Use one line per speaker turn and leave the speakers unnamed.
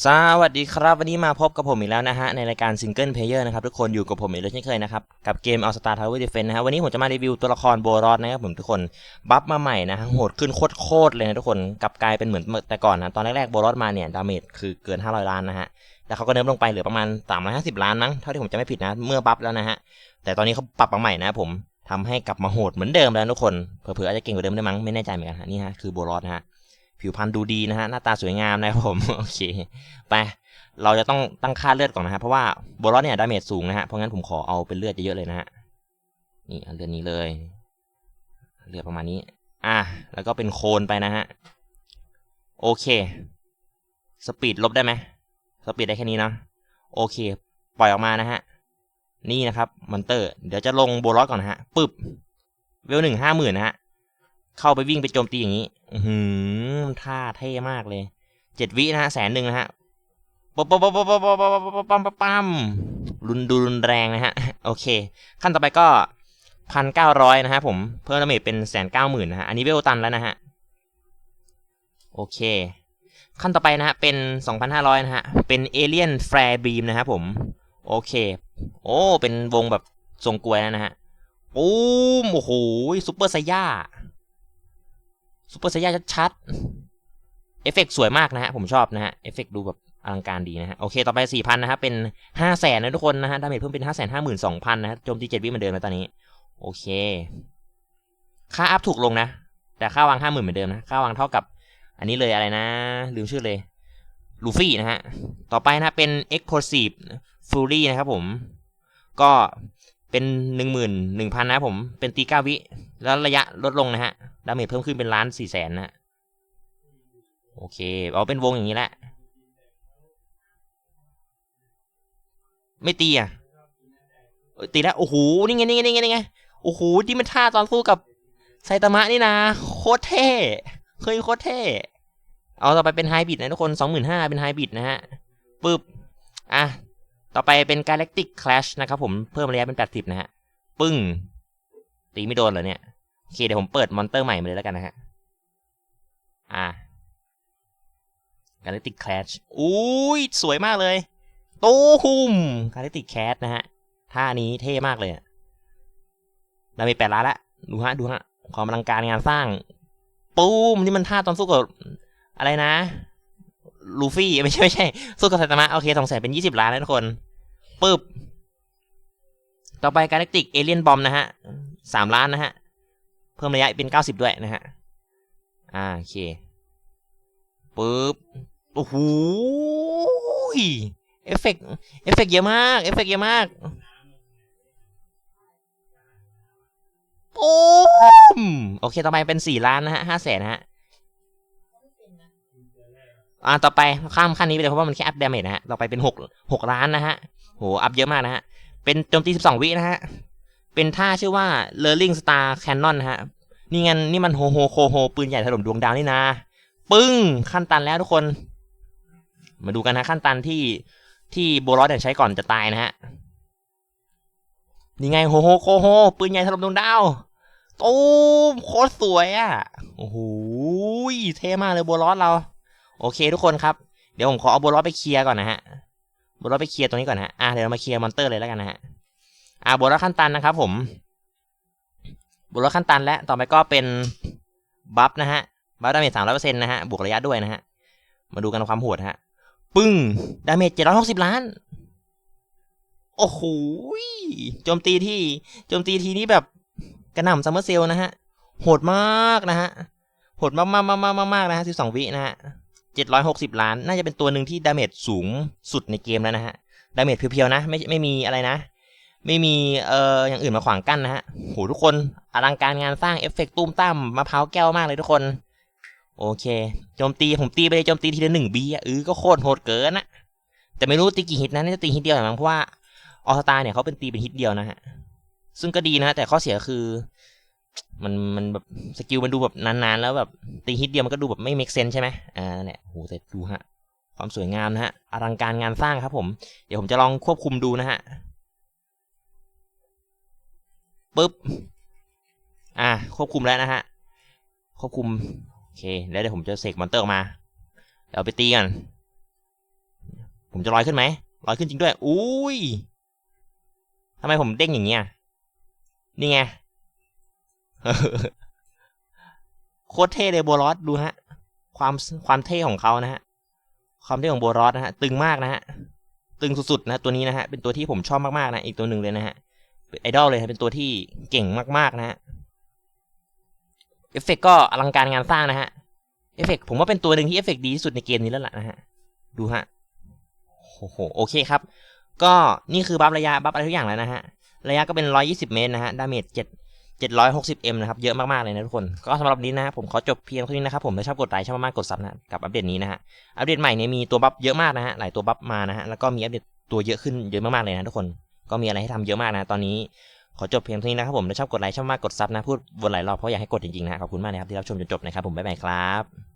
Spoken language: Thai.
สวัสดีครับวันนี้มาพบกับผมอีกแล้วนะฮะในรายการซิงเกิลเพลเยอร์นะครับทุกคนอยู่กับผมอีกแล้วเช่นเคยนะครับกับเกม All Star Tower Defense นะฮะวันนี้ผมจะมารีวิวตัวละครโบรอดนะครับผมทุกคนบัฟมาใหม่นะฮะโหดขึ้นโคตรๆเลยนะทุกคนกลับกลายเป็นเหมือนแต่ก่อนนะตอนแรกๆโบรอดมาเนี่ยดาเมจคือเกิน 500 ล้านนะฮะแล้วเขาก็เนิร์ฟลงไปเหลือประมาณ 350 ล้านมั้งเท่าที่ผมจะไม่ผิดนะเมื่อบัฟแล้วนะฮะแต่ตอนนี้เขาปรับมาใหม่นะผมทำให้กลับมาโหดเหมือนเดิมแล้วทุกคนเผื่อๆอาจจะเก่งกว่าเดิมได้มั้งไม่แน่ใจเหมือนกันฮะนี่ฮะคือโบรอดนะฮะ ผิวพรรณดูดีนะฮะหน้าตาสวยงามนะครับผมโอเคไปเราจะต้องตั้งค่าเลือดก่อนนะฮะเพราะว่าโบลอสเนี่ยดาเมจสูงนะฮะเพราะงั้นผมขอเอาเป็นเลือดเยอะๆเลยนะฮะนี่เลือดนี้เลยเลือดประมาณนี้ อะแล้วก็เป็นโคนไปนะฮะโอเคสปีดลบได้ไหมสปีดได้แค่นี้เนาะโอเค ปล่อยออกมานะฮะนี่นะครับมอนเตอร์ เดี๋ยวจะลงโบลอสก่อนนะฮะปึ๊บเวลหนึ่งห้าหมื่นนะฮะ เข้าไปวิ่งไปโจมตีอย่างนี้ อือหือท่าเท่มากเลยเจ็ดวินะฮะแสนหนึ่งนะฮะปั๊มปั๊มปั๊มปั๊มปั๊มปั๊มปั๊มปั๊มรุนดูรุนแรงนะฮะ โอเค ขั้นต่อไปก็พันเก้าร้อยนะฮะผม เพิ่มดาเมจเป็นแสนเก้าหมื่นนะฮะ อันนี้เวลตันแล้วนะฮะ โอเค ขั้นต่อไปนะฮะ เป็นสองพันห้าร้อยนะฮะ เป็นเอเลียนแฟร์บีมนะฮะผม โอเค โอ้ เป็นวงแบบทรงกลวยนะฮะปูมโอ้โห ซุปเปอร์ไซย่า ซุปเปอร์ไซย่าชัดๆ เอฟเฟกสวยมากนะฮะ ผมชอบนะฮะ เอฟเฟกดูแบบอลังการดีนะฮะ โอเค ต่อไปสี่พันนะครับเป็นห้าแสนนะทุกคนนะฮะ ดาเมจเพิ่มเป็นห้าแสนห้าหมื่นสองพันนะฮะ โจมตีเจ็ดวิเหมือนเดิมนะตอนนี้ โอเค ค่าอัพถูกลงนะ แต่ค่าวางห้าหมื่นเหมือนเดิมนะ ค่าวางเท่ากับ อันนี้เลยอะไรนะ ลืมชื่อเลย ลูฟี่นะฮะ ต่อไปนะเป็น Explosive Fury นะครับผม ก็เป็นหนึ่งหมื่นหนึ่งพันนะครับผม เป็นตีเก้าวิ แล้วระยะลดลงนะฮะ ดาเมจเพิ่มขึ้นเป็นล้านสี่แสนนะโอเค เอาเป็นวงอย่างนี้แหละ ไม่ตีอะตีแล้ว โอ้โห นี่ไง นี่ไง นี่ไง นี่ไง โอ้โห ที่มันท่าตอนสู้กับไซตามะนี่นะ โคตรเท่เฮ้ยโคตรเท่ เอาต่อไปเป็นไฮบิดนะทุกคนสองหมื่นห้าเป็นไฮบิดนะฮะ ปึ๊บ อะ ต่อไปเป็น Galactic Clash นะครับผม เพิ่มระยะเป็นแปดสิบนะฮะ ปึ้ง ตีไม่โดนเหรอเนี่ย อเคเดี๋ยวผมเปิดมอนเตอร์ใหม่มาเลยแล้วกันนะฮะ อะ Galactic Clash อุ้ยสวยมากเลยตูม Galactic Clash นะฮะท่านี้เท่มากเลยเรามีแปดล้านละดูฮะดูฮะความอลังการงานสร้าง ปูมนี่มันท่าตอนสู้กับอะไรนะลูฟี่ไม่ใช่ไม่ใช่ สู้กับไซตามะโอเคสองแสนเป็นยี่สิบล้านนะทุกคนปึ๊บต่อไป Galactic Alien Bomb นะฮะสามล้านนะฮะ เพิ่มระยะเป็นเก้าสิบด้วยนะฮะ อ่าโอเคปึ๊บ โอ้โหเอฟเฟกเอฟเฟกเยอะมาก เอฟเฟกเยอะมาก โอ้มโอเค ต่อไปเป็นสี่ล้านนะฮะห้าแสนนะฮะ อ่า ต่อไปข้ามขั้นนี้ไปเลยเพราะว่ามันแค่อัพดาเมจนะฮะ ต่อไปเป็นหกหกล้านนะฮะ โห อัพเยอะมากนะฮะ เป็นโจมตีสิบสองวินะฮะ เป็นท่าชื่อว่า l e r l i n g Star Cannon นะฮะ นี่งันนี่มันโฮโฮโคโฮปืนใหญ่ถล่มดวงดาวนี่นะ ปึ้ง ขั้นตันแล้วทุกคน มาดูกันนะขั้นตันที่ที่โบลอสเนี่ยใช้ก่อนจะตายนะฮะ นี่ไงโฮโฮโคโฮปืนใหญ่ถล่มดวงดาวตูมโคตรสวยอะ่ะ โอ้โหเท่มากเลยโบลอสเรา โอเคทุกคนครับ เดี๋ยวผมขอเอาโบลอสไปเคลียร์ก่อนนะฮะโบลอสไปเคลียร์ตรงนี้ก่อนนะฮะ อะเดี๋ยวเรามาเคลียร์มอนเตอร์เลยแล้วกันนะฮะ อะโบลอสขั้นตันนะครับผมโบลอสขั้นตันแล้วต่อไปก็เป็นบัฟนะฮะบัฟดาเมจสามร้อยเปอร์เซ็นต์นะฮะบวกระยะด้วยนะฮะมาดูกันความโหดฮะปึ้งดาเมจเจ็ดร้อยหกสิบล้าน โอ้โหโจมตีที่โจมตีทีนี้แบบกระหน่ำซัมเมอร์เซลนะฮะโหดมากนะฮะโหดมากมากมากมากมากนะฮะสิบสองวินะฮะเจ็ดร้อยหกสิบล้าน น่าจะเป็นตัวหนึ่งที่ดาเมจสูงสุดในเกมแล้วนะฮะดาเมจเพียวๆนะ ไม่ไม่มีอะไรนะ ไม่มีเอ่ออย่างอื่นมาขวางกั้นนะฮะโหทุกคนอลังการงานสร้างเอฟเฟกต์ตุ้มตั้มมะพร้าวแก้วมากเลยทุกคน โอเคโจมตีผมตีไปเลยโจมตีทีละหนึ่งบีอะเออก็โคตรโหดเกินนะแต่ไม่รู้ตีกี่ฮิตนะน่าจะตีฮิตเดียวหรือมั้งเพราะว่าออสตาเนี่ยเขาเป็นตีเป็นฮิตเดียวนะฮะซึ่งก็ดีนะ แต่ข้อเสียคือ มันมันแบบสกิลมันดูแบบนานๆ แล้วแบบตีฮิตเดียวมันก็ดูแบบไม่ make sense ใช่ไหมอ่านั่นแหละโหแต่ดูฮะความสวยงามนะฮะอลังการงานสร้างครับผม เดี๋ยวผมจะลองควบคุมดูนะฮะ ปึ๊บ อ่าควบคุมแล้วนะฮะ ควบคุม โอเค แล้วเดี๋ยวผมจะเสกมอนเตอร์ออกมา เดี๋ยวไปตีกัน ผมจะลอยขึ้นไหมลอยขึ้นจริงด้วย อุ้ยทำไมผมเด้งอย่างเงี้ย นี่ไง โคตรเท่เลยโบรอสดูฮะ ความความเท่ของเขานะฮะ ความเท่ของโบรอสนะฮะ ตึงมากนะฮะ ตึงสุดๆนะตัวนี้นะฮะ เป็นตัวที่ผมชอบมากๆนะ อีกตัวหนึ่งเลยนะฮะ ไอดอลเลยเป็นตัวที่เก่งมากๆนะฮะเอฟเฟกก็อลังการงานสร้างนะฮะเอฟเฟกผมว่าเป็นตัวหนึ่งที่เอฟเฟกดีที่สุดในเกมนี้แล้วล่ะนะฮะ ดูฮะโอ้โหโอเคครับ ก็นี่คือบัฟระยะบัฟอะไรทุกอย่างแล้วนะฮะ ระยะก็เป็น 120 เมตรนะฮะ ดาเมจ7 760M นะครับ เยอะมาก ๆ เลยนะทุกคน ก็สำหรับนี้นะฮะผมขอจบเพียงเท่านี้นะครับผมถ้าชอบกดไลค์ชอบมากๆกดซับนะกับอัปเดตนี้นะฮะ อัปเดตใหม่เนี่ยมีตัวบัฟเยอะมากนะฮะ หลายตัวบัฟมานะฮะ แล้วก็มีอัปเดตตัวเยอะขึ้นเยอะมากๆเลยนะทุกคน ก็มีอะไรให้ทำเยอะมากนะ ตอนนี้ขอจบเพียงเท่านี้นะครับผมถ้าชอบกดไลค์ชอบมากกดซับนะ พูดวนหลายรอบเพราะอยากให้กดจริงๆนะขอบคุณมากนะครับที่รับชมจนจบนะครับผมบ๊ายบายครับ